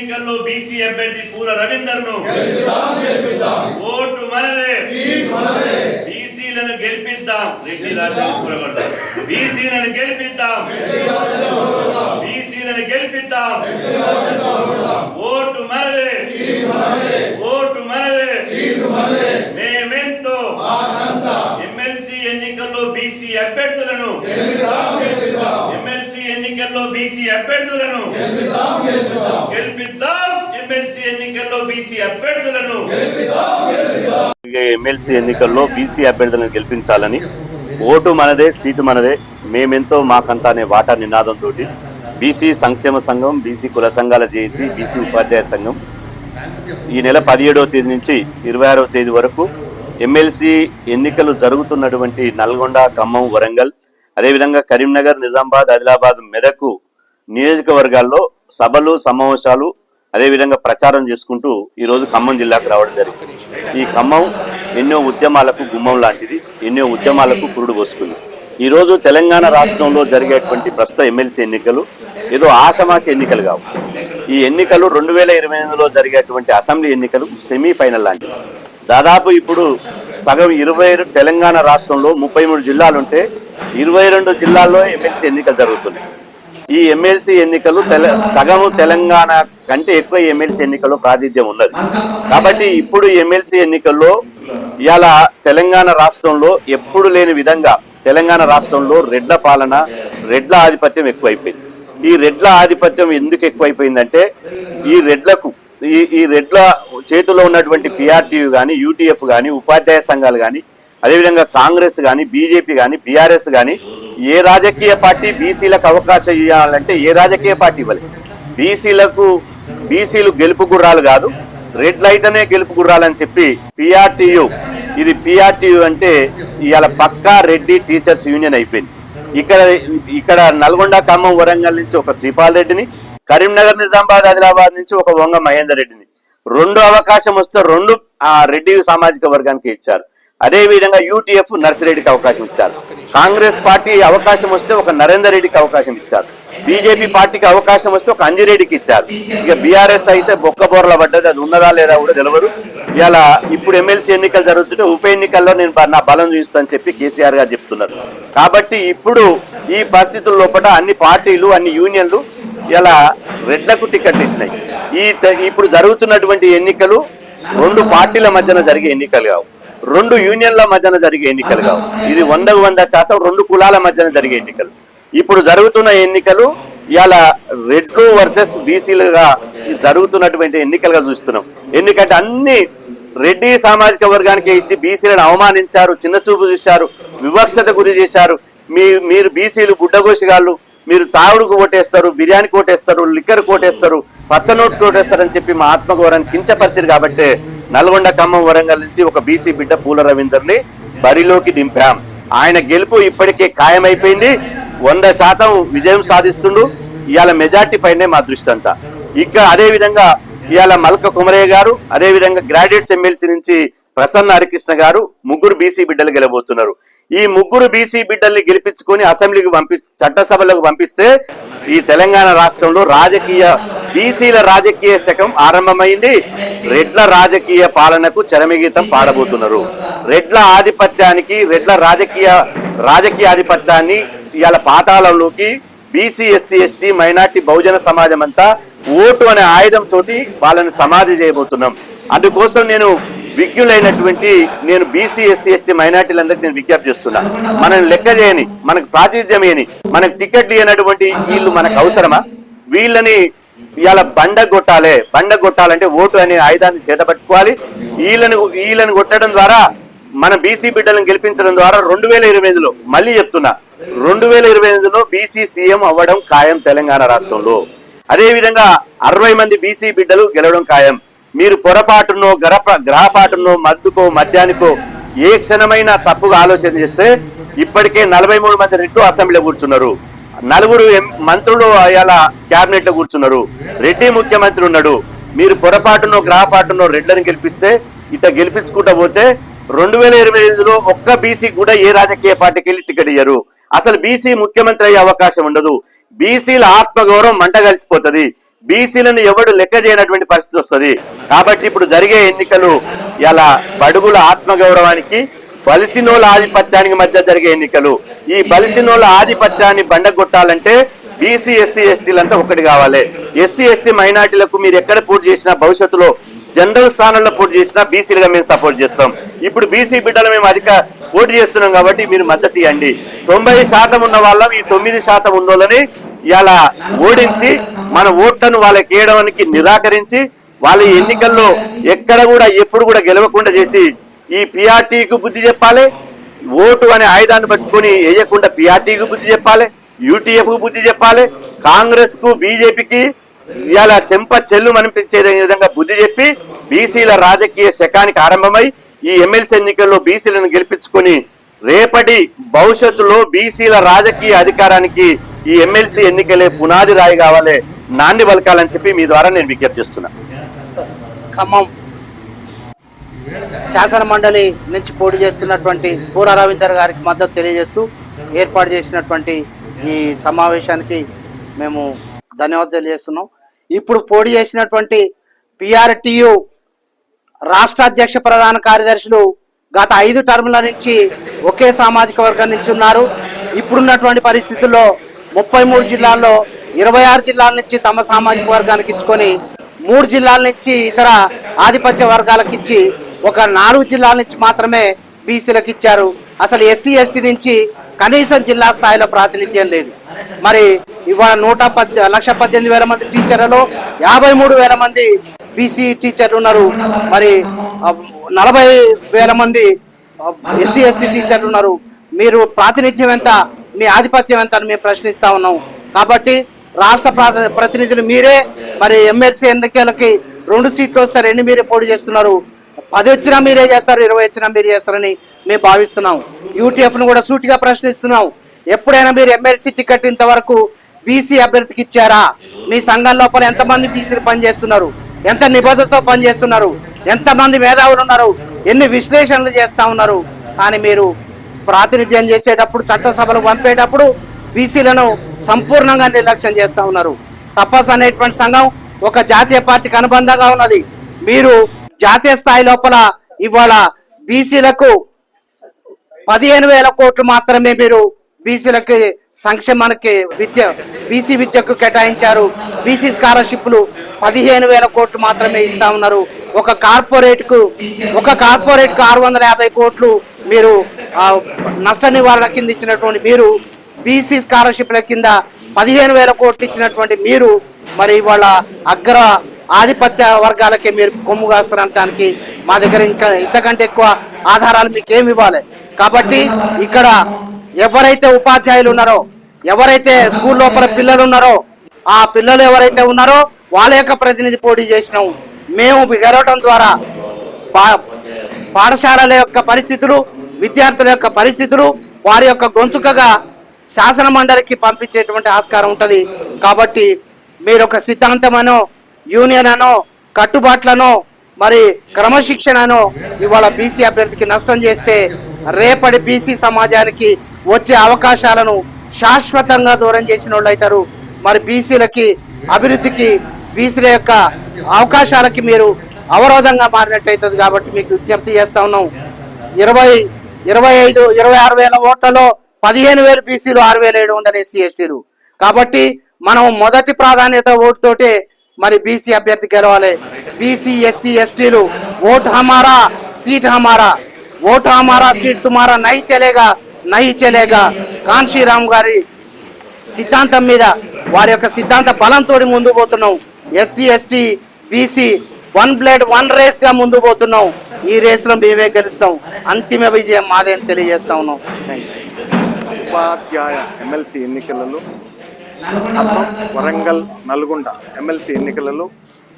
ఎన్నికల్లో బీసీ అభ్యర్థి పూల రవీందర్ను ఓటు మనదే. బీసీలను గెలిపిద్దాం. రెడ్డి రాజ్యం కూరగొడతాం. బీసీలను గెలిపిద్దాం. బీసీలను గెలిపిద్దాం. ఓటు మనదే ఓటు మనదే మేమెంతో ఎమ్మెల్సీ ఎన్నికల్లో బీసీ అభ్యర్థులను. ఎమ్మెల్సీ ఎన్నికల్లో బీసీ అభ్యర్థులను. గెలిపిద్దాం ఎమ్మెల్సీ ఎన్నికల్లో బీసీ అభ్యర్థులను. ఎమ్మెల్సీ ఎన్నికల్లో బీసీ అభ్యర్థులను గెలిపించాలని ఓటు మనదే సీటు మనదే మేమెంతో మాకంతా అనే వాటా నినాదంతో బీసీ సంక్షేమ సంఘం బీసీ కుల సంఘాల జేఏసీ బీసీ ఉపాధ్యాయ సంఘం ఈ నెల పదిహేడవ తేదీ నుంచి ఇరవై ఆరవ తేదీ వరకు ఎమ్మెల్సీ ఎన్నికలు జరుగుతున్నటువంటి నల్గొండ ఖమ్మం వరంగల్ అదేవిధంగా కరీంనగర్ నిజామాబాద్ ఆదిలాబాద్ మెదకు నియోజకవర్గాల్లో సభలు సమావేశాలు అదేవిధంగా ప్రచారం చేసుకుంటూ ఈరోజు ఖమ్మం జిల్లాకు రావడం జరిగింది. ఈ ఖమ్మం ఎన్నో ఉద్యమాలకు గుమ్మం లాంటిది ఎన్నో ఉద్యమాలకు పురుడు పోసుకుంది. ఈరోజు తెలంగాణ రాష్ట్రంలో జరిగేటువంటి ప్రస్తుత ఎమ్మెల్సీ ఎన్నికలు ఏదో ఆషమాషి ఎన్నికలు కావు. ఈ ఎన్నికలు రెండు వేల ఇరవై ఎనిమిదిలో జరిగేటువంటి అసెంబ్లీ ఎన్నికలు సెమీఫైనల్ లాంటివి. దాదాపు ఇప్పుడు సగం ఇరవై తెలంగాణ రాష్ట్రంలో ముప్పై మూడు జిల్లాలుంటే ఇరవై రెండు జిల్లాల్లో ఎమ్మెల్సీ ఎన్నికలు జరుగుతున్నాయి. ఈ ఎమ్మెల్సీ ఎన్నికలు తెల సగము తెలంగాణ కంటే ఎక్కువ ఎమ్మెల్సీ ఎన్నికల్లో ప్రాతిధ్యం ఉన్నది. కాబట్టి ఇప్పుడు ఎమ్మెల్సీ ఎన్నికల్లో ఇవాళ తెలంగాణ రాష్ట్రంలో ఎప్పుడు లేని విధంగా తెలంగాణ రాష్ట్రంలో రెడ్ల పాలన రెడ్ల ఆధిపత్యం ఎక్కువైపోయింది. ఈ రెడ్ల ఆధిపత్యం ఎందుకు ఎక్కువైపోయిందంటే ఈ రెడ్లకు ఈ ఈ రెడ్ల చేతిలో ఉన్నటువంటి పిఆర్టీయు కానీ యూటీఎఫ్ కానీ ఉపాధ్యాయ సంఘాలు కానీ అదేవిధంగా కాంగ్రెస్ కానీ బీజేపీ కానీ బీఆర్ఎస్ కానీ ఏ రాజకీయ పార్టీ బీసీలకు అవకాశం ఇవ్వాలంటే ఏ రాజకీయ పార్టీ ఇవ్వలేదు. బీసీలకు బీసీలు గెలుపు గుర్రాలు కాదు. రెడ్లు అయితేనే గెలుపు గుర్రాలని చెప్పి పిఆర్టీయు ఇది పిఆర్టీయు అంటే ఇవాళ పక్కా రెడ్డి టీచర్స్ యూనియన్ అయిపోయింది. ఇక్కడ ఇక్కడ నల్గొండ ఖమ్మం వరంగల్ నుంచి ఒక శ్రీపాల్ రెడ్డిని కరీంనగర్ నిజామాబాద్ ఆదిలాబాద్ నుంచి ఒక వంగ మహేందర్ రెడ్డిని. రెండు అవకాశం వస్తే రెండు ఆ రెడ్డి సామాజిక వర్గానికి ఇచ్చారు. అదే విధంగా యూటీఎఫ్ నర్సిరెడ్డికి అవకాశం ఇచ్చారు. కాంగ్రెస్ పార్టీ అవకాశం వస్తే ఒక నరేందర్ రెడ్డికి అవకాశం ఇచ్చారు. బీజేపీ పార్టీకి అవకాశం వస్తే ఒక అంజిరెడ్డికి ఇచ్చారు. ఇక బీఆర్ఎస్ అయితే బొక్క బోర్ల పడ్డది అది ఉన్నదా లేదా కూడా తెలియదు ఇలా ఇప్పుడు ఎమ్మెల్సీ ఎన్నికలు జరుగుతుంటే ఉప ఎన్నికల్లో నేను నా బలం చూస్తానని చెప్పి కేసీఆర్ గారు చెప్తున్నారు. కాబట్టి ఇప్పుడు ఈ పరిస్థితుల లోపల అన్ని పార్టీలు అన్ని యూనియన్లు ఇలా రెడ్లకు టికెట్ ఇచ్చినాయి. ఈ ఇప్పుడు జరుగుతున్నటువంటి ఎన్నికలు రెండు పార్టీల మధ్యన జరిగే ఎన్నికలు కావు. రెండు యూనియన్ల మధ్యన జరిగే ఎన్నికలు కావు. ఇది వందకు వంద శాతం రెండు కులాల మధ్యన జరిగే ఎన్నికలు. ఇప్పుడు జరుగుతున్న ఎన్నికలు ఇలా రెడ్లు వర్సెస్ బీసీలుగా జరుగుతున్నటువంటి ఎన్నికలుగా చూస్తున్నాం. ఎందుకంటే అన్ని రెడ్డి సామాజిక వర్గానికి ఇచ్చి బీసీలను అవమానించారు చిన్న చూపు చూశారు వివక్షత గురి చేశారు. మీ మీరు బీసీలు గుడ్డగోసిగాళ్ళు మీరు తాగుడుకు ఓటేస్తారు బిర్యానీ కోటేస్తారు లిక్కర్ కోటేస్తారు పచ్చనోటు కోటేస్తారు అని చెప్పి మా ఆత్మగౌరవాన్ని కించపరిచారు కాబట్టి నల్గొండ ఖమ్మం వరంగల్ నుంచి ఒక బీసీ బిడ్డ పూల రవీందర్ని బరిలోకి దింపాం. ఆయన గెలుపు ఇప్పటికే ఖాయమైపోయింది. వంద శాతం విజయం సాధిస్తుండు. ఇవాళ మెజార్టీ పైనే మా దృష్టి అంతా. ఇంకా అదే విధంగా ఇవాళ మల్క కుమరయ్య గారు అదే విధంగా గ్రాడ్యుయేట్స్ ఎమ్మెల్సీ నుంచి ప్రసన్న హరికృష్ణ గారు ముగ్గురు బీసీ బిడ్డలు గెలబోతున్నారు. ఈ ముగ్గురు బీసీ బిడ్డల్ని గెలిపించుకొని అసెంబ్లీకి పంపి చట్టసభలకు పంపిస్తే ఈ తెలంగాణ రాష్ట్రంలో రాజకీయ బీసీల రాజకీయ శకం ఆరంభమైంది. రెడ్ల రాజకీయ పాలనకు చరమగీతం పాడబోతున్నారు. రెడ్ల ఆధిపత్యానికి రెడ్ల రాజకీయ రాజకీయ ఆధిపత్యాన్ని ఇవాళ పాతాళంలోకి బీసీ ఎస్సీ ఎస్టీ మైనార్టీ బహుజన సమాజం అంతా ఓటు అనే ఆయుధంతో వాళ్ళని సమాధి చేయబోతున్నాం. అందుకోసం నేను విజ్ఞులైనటువంటి నేను బీసీ ఎస్సీ ఎస్టీ మైనార్టీలందరికీ నేను విజ్ఞప్తి చేస్తున్నా. మనల్ని లెక్క చేయని మనకు ప్రాతినిధ్యం ఏని మనకు టికెట్లు ఇవ్వనటువంటి వీళ్ళు మనకు అవసరమా? వీళ్ళని ఇలా బండ కొట్టాలి. బండ కొట్టాలంటే ఓటు అనే ఆయుధాన్ని చేతపట్టుకోవాలి. వీళ్ళని వీళ్ళని కొట్టడం ద్వారా మన బీసీ బిడ్డలను గెలిపించడం ద్వారా రెండు వేల ఇరవై ఎనిమిదిలో మళ్ళీ చెప్తున్నా రెండు వేల ఇరవై ఎనిమిదిలో బీసీ సీఎం అవ్వడం ఖాయం తెలంగాణ రాష్ట్రంలో. అదేవిధంగా అరవై మంది బీసీ బిడ్డలు గెలవడం ఖాయం. మీరు పొరపాటునో గరప గ్రహపాటునో మద్దుకో మద్యానికో ఏ క్షణమైనా తప్పుగా ఆలోచన చేస్తే ఇప్పటికే నలభై మూడు మంది రెడ్లు అసెంబ్లీలో కూర్చున్నారు. నలుగురు మంత్రులు అలా క్యాబినెట్లో కూర్చున్నారు. రెడ్డి ముఖ్యమంత్రి ఉన్నాడు. మీరు పొరపాటునో గ్రహపాటునో రెడ్లను గెలిపిస్తే ఇట గెలిపించుకుంటా పోతే రెండు వేల ఇరవై ఐదులో ఒక్క బీసీ కూడా ఏ రాజకీయ పార్టీకి వెళ్ళి టికెట్ ఇయ్యరు. అసలు బీసీ ముఖ్యమంత్రి అయ్యే అవకాశం ఉండదు. బీసీల ఆత్మగౌరవం మంట కలిసిపోతుంది. బీసీలను ఎవడు లెక్క చేయనటువంటి పరిస్థితి వస్తుంది. కాబట్టి ఇప్పుడు జరిగే ఎన్నికలు ఇలా బడుగుల ఆత్మగౌరవానికి బలిసినోళ్ళ ఆధిపత్యానికి మధ్య జరిగే ఎన్నికలు. ఈ బలిసినోళ్ళ ఆధిపత్యాన్ని బండగొట్టాలంటే బీసీ ఎస్సీ ఎస్టీలంతా ఒకటి కావాలి. ఎస్సీ ఎస్టీ మైనార్టీలకు మీరు ఎక్కడ పూర్తి చేసినా భవిష్యత్తులో జనరల్ స్థానంలో పోటీ చేసినా బీసీలుగా మేము సపోర్ట్ చేస్తాం. ఇప్పుడు బీసీ బిడ్డలు మేము అధిక పోటీ చేస్తున్నాం కాబట్టి మీరు మద్దతు ఇవ్వండి. తొంభై శాతం ఉన్న వాళ్ళం ఈ తొమ్మిది శాతం ఉన్న వాళ్ళని ఇలా ఓడించి మన ఓట్లను వాళ్ళకి వేయడానికి నిరాకరించి వాళ్ళ ఎన్నికల్లో ఎక్కడ కూడా ఎప్పుడు కూడా గెలవకుండా చేసి ఈ పిఆర్టీకి బుద్ధి చెప్పాలి. ఓటు అనే ఆయుధాన్ని పట్టుకుని వేయకుండా పిఆర్టీకి బుద్ధి చెప్పాలి. యూటీఎఫ్కు బుద్ధి చెప్పాలి. కాంగ్రెస్కు బీజేపీకి ఇలా చెంప చెల్లు అనిపించే విధంగా బుద్ధి చెప్పి బీసీల రాజకీయ శకానికి ఆరంభమై ఈ ఎమ్మెల్సీ ఎన్నికల్లో బీసీలను గెలిపించుకొని రేపటి భవిష్యత్తులో బీసీల రాజకీయ అధికారానికి ఈ ఎమ్మెల్సీ ఎన్నికలే పునాది రాయి కావాలి నాంది పలకాలని చెప్పి మీ ద్వారా నేను విజ్ఞప్తి చేస్తున్నా. ఖమ్మం శాసన మండలి నుంచి పోటీ చేస్తున్నటువంటి పూర రవీందర్ గారికి మద్దతు తెలియజేస్తూ ఏర్పాటు చేసినటువంటి ఈ సమావేశానికి మేము ధన్యవాదాలు తెలియజేస్తున్నాం. ఇప్పుడు పోటీ చేసినటువంటి పిఆర్టీయు రాష్ట్ర అధ్యక్ష ప్రధాన కార్యదర్శులు గత ఐదు టర్ముల నుంచి ఒకే సామాజిక వర్గం నుంచి ఉన్నారు. ఇప్పుడున్నటువంటి పరిస్థితుల్లో ముప్పై మూడు జిల్లాల్లో ఇరవై ఆరు జిల్లాల నుంచి తమ సామాజిక వర్గానికి ఇచ్చుకొని మూడు జిల్లాల నుంచి ఇతర ఆధిపత్య వర్గాలకు ఇచ్చి ఒక నాలుగు జిల్లాల నుంచి మాత్రమే బీసీలకు ఇచ్చారు. అసలు ఎస్సీ ఎస్టీ నుంచి కనీసం జిల్లా స్థాయిలో ప్రాతినిధ్యం లేదు. మరి ఇవాళ నూట పద్ లక్ష పద్దెనిమిది వేల మంది టీచర్లలో యాభై మూడు వేల మంది బీసీ టీచర్లు ఉన్నారు. మరి నలభై వేల మంది ఎస్సీ ఎస్టీ టీచర్లు ఉన్నారు. మీరు ప్రాతినిధ్యం ఎంత? మీ ఆధిపత్యం ఎంత అని మేము ప్రశ్నిస్తా ఉన్నాం. కాబట్టి రాష్ట్ర ప్రతినిధులు మీరే మరి ఎమ్మెల్సీ ఎన్నికలకి రెండు సీట్లు వస్తారు ఎన్ని మీరే పోటీ చేస్తున్నారు. పది వచ్చినా మీరే చేస్తారు ఇరవై వచ్చినా మీరు చేస్తారని మేము భావిస్తున్నాం. యూటీఎఫ్ను కూడా సూటిగా ప్రశ్నిస్తున్నాం. ఎప్పుడైనా మీరు ఎమ్మెల్సీ టికెట్ ఇంతవరకు బీసీ అభ్యర్థికి ఇచ్చారా? మీ సంఘం లోపల ఎంతమంది బీసీలు పనిచేస్తున్నారు? ఎంత నిబద్ధతతో పనిచేస్తున్నారు? ఎంతమంది మేధావులు ఉన్నారు? ఎన్ని విశ్లేషణలు చేస్తా ఉన్నారు? కానీ మీరు ప్రాతినిధ్యం చేసేటప్పుడు చట్టసభలు పంపేటప్పుడు బీసీలను సంపూర్ణంగా నిర్లక్ష్యం చేస్తూ ఉన్నారు. తపస్ అనేటువంటి సంఘం ఒక జాతీయ పార్టీకి అనుబంధంగా ఉన్నది. మీరు జాతీయ స్థాయి లోపల ఇవాళ బీసీలకు పదిహేను వేల కోట్లు మాత్రమే మీరు బీసీలకి సంక్షేమానికి విద్య బీసీ విద్యకు కేటాయించారు. బీసీ స్కాలర్షిప్లు పదిహేను వేల కోట్లు మాత్రమే ఇస్తా ఉన్నారు. ఒక కార్పొరేట్కు ఒక కార్పొరేట్కు ఆరు వందల యాభై కోట్లు మీరు నష్ట నివారణ కింద ఇచ్చినటువంటి మీరు బీసీ స్కాలర్షిప్ల కింద పదిహేను వేల కోట్లు ఇచ్చినటువంటి మీరు మరి ఇవాళ అగ్ర ఆధిపత్య వర్గాలకే మీరు కొమ్ము కాస్తారనడానికి మా దగ్గర ఇంకా ఇంతకంటే ఎక్కువ ఆధారాలు మీకు ఏమి ఇవ్వాలి. కాబట్టి ఇక్కడ ఎవరైతే ఉపాధ్యాయులు ఉన్నారో ఎవరైతే స్కూల్ లోపల పిల్లలు ఉన్నారో ఆ పిల్లలు ఎవరైతే ఉన్నారో వాళ్ళ యొక్క ప్రతినిధి పోటీ చేసినాం. మేము గెలవటం ద్వారా పా- పాఠశాలల యొక్క పరిస్థితులు విద్యార్థుల యొక్క పరిస్థితులు వారి యొక్క గొంతుకగా శాసన మండలికి పంపించేటువంటి ఆస్కారం ఉంటుంది. కాబట్టి మీరు ఒక సిద్ధాంతమనో యూనియన్ అనో కట్టుబాట్లనో మరి క్రమశిక్షణను ఇవాళ బీసీ అభ్యర్థికి నష్టం చేస్తే రేపటి బీసీ సమాజానికి వచ్చే అవకాశాలను శాశ్వతంగా దూరం చేసిన వాళ్ళు అవుతారు మరి బీసీలకి అభివృద్ధికి బీసీల యొక్క అవకాశాలకి మీరు అవరోధంగా మారినట్టయితుంది కాబట్టి మీకు విజ్ఞప్తి చేస్తా ఉన్నాం. ఇరవై ఇరవై ఐదు ఇరవై ఆరు వేల ఓట్లలో పదిహేను వేలు బీసీలు ఆరు వేల ఏడు వందల ఎస్సీ ఎస్టీలు. కాబట్టి మనం మొదటి ప్రాధాన్యత ఓటుతోటే మరి బీసీ అభ్యర్థి గెలవాలి. బీసీ ఎస్సీ ఎస్టీలు ఓట్ హమారా సీట్ హమారా. ఓట్ హమారా సీట్ తుమారా నై చలేగా నై చలేగా. కాన్షీరామ్ గారి సిద్ధాంతం మీద వారి యొక్క సిద్ధాంత బలంతో ముందు పోతున్నాం. SC ST BC one blood one రేస్గా ముందు పోతున్నాం. ఈ రేస్లో మేమే గెలుస్తాం. అంతిమ విజయం మాదే అని తెలియజేస్తా ఉన్నాం. ఉపాధ్యాయ ఎమ్మెల్సీ ఎన్నికలలో వరంగల్ నల్గొండ ఎమ్మెల్సీ ఎన్నికలలో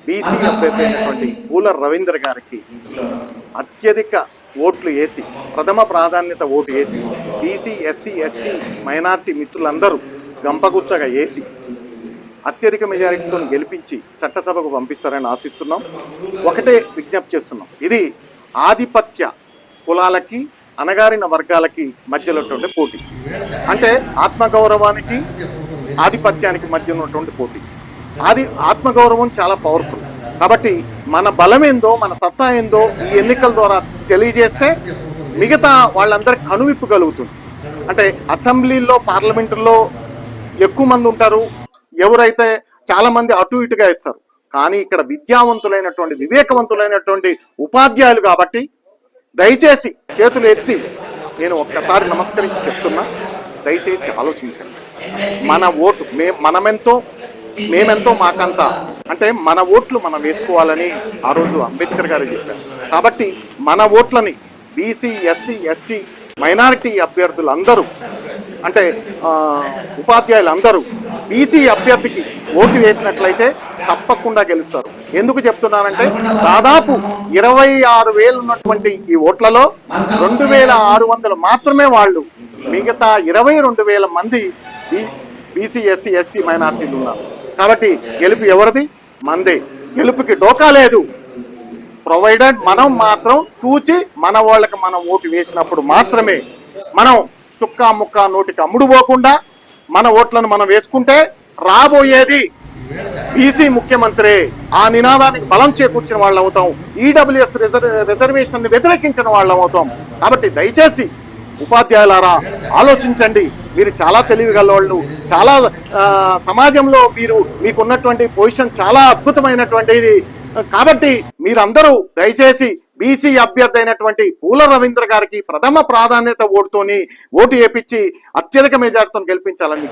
బీసీ అభ్యర్థి అయినటువంటి పూల రవీంద్ర గారికి అత్యధిక ఓట్లు వేసి ప్రథమ ప్రాధాన్యత ఓటు వేసి బీసీ ఎస్సీ ఎస్టీ మైనార్టీ మిత్రులందరూ గంపగుత్తగా వేసి అత్యధిక మెజారిటీతో గెలిపించి చట్టసభకు పంపిస్తారని ఆశిస్తున్నాం. ఒకటే విజ్ఞప్తి చేస్తున్నాం. ఇది ఆధిపత్య కులాలకి అనగారిన వర్గాలకి మధ్యలో ఉన్నటువంటి పోటీ. అంటే ఆత్మగౌరవానికి ఆధిపత్యానికి మధ్య ఉన్నటువంటి పోటీ. అది ఆత్మగౌరవం చాలా పవర్ఫుల్ కాబట్టి మన బలం ఏందో మన సత్తా ఏందో ఈ ఎన్నికల ద్వారా తెలియజేస్తే మిగతా వాళ్ళందరికీ కనువిప్పు కలుగుతుంది. అంటే అసెంబ్లీలో పార్లమెంటులో ఎక్కువ మంది ఉంటారు ఎవరైతే చాలా మంది అటు ఇటుగా ఇస్తారు కానీ ఇక్కడ విద్యావంతులైనటువంటి వివేకవంతులైనటువంటి ఉపాధ్యాయులు కాబట్టి దయచేసి చేతులు ఎత్తి నేను ఒక్కసారి నమస్కరించి చెప్తున్నా. దయచేసి ఆలోచించండి. మన ఓటు మే మనమెంతో మేమెంతో మాకంతా అంటే మన ఓట్లు మనం వేసుకోవాలని ఆ రోజు అంబేద్కర్ గారు చెప్పారు. కాబట్టి మన ఓట్లని బీసీ ఎస్సీ ఎస్టీ మైనారిటీ అభ్యర్థులు అందరూ అంటే ఉపాధ్యాయులు అందరూ బీసీ అభ్యర్థికి ఓటు వేసినట్లయితే తప్పకుండా గెలుస్తారు. ఎందుకు చెప్తున్నానంటే దాదాపు ఇరవై ఆరు వేలు ఉన్నటువంటి ఈ ఓట్లలో రెండు వేల ఆరు వందలు మాత్రమే వాళ్ళు మిగతా ఇరవై రెండు వేల మంది బీసీ ఎస్సీ ఎస్టీ మైనార్టీలు ఉన్నారు. కాబట్టి గెలుపు ఎవరిది? మందే. గెలుపుకి డోకా లేదు. ప్రొవైడెడ్ మనం మాత్రం చూచి మన వాళ్ళకి మనం ఓటు వేసినప్పుడు మాత్రమే మనం చుక్కా ముక్క నోటికి అమ్ముడు పోకుండా మన ఓట్లను మనం వేసుకుంటే రాబోయేది బీసీ ముఖ్యమంత్రి. ఆ నినాదానికి బలం చేకూర్చిన వాళ్ళు అవుతాం. ఈడబ్ల్యూఎస్ రిజర్వ్ని వ్యతిరేకించిన వాళ్ళం అవుతాం. కాబట్టి దయచేసి ఉపాధ్యాయులారా ఆలోచించండి. మీరు చాలా తెలివిగల వాళ్ళు చాలా సమాజంలో మీరు మీకున్నటువంటి పొజిషన్ చాలా అద్భుతమైనటువంటిది. కాబట్టి మీరందరూ దయచేసి బీసీ అభ్యర్థి అయినటువంటి పూల రవీంద్ర గారికి ప్రథమ ప్రాధాన్యత ఓటుతోని ఓటు వేపించి అత్యధిక మెజార్టీతో గెలిపించాలని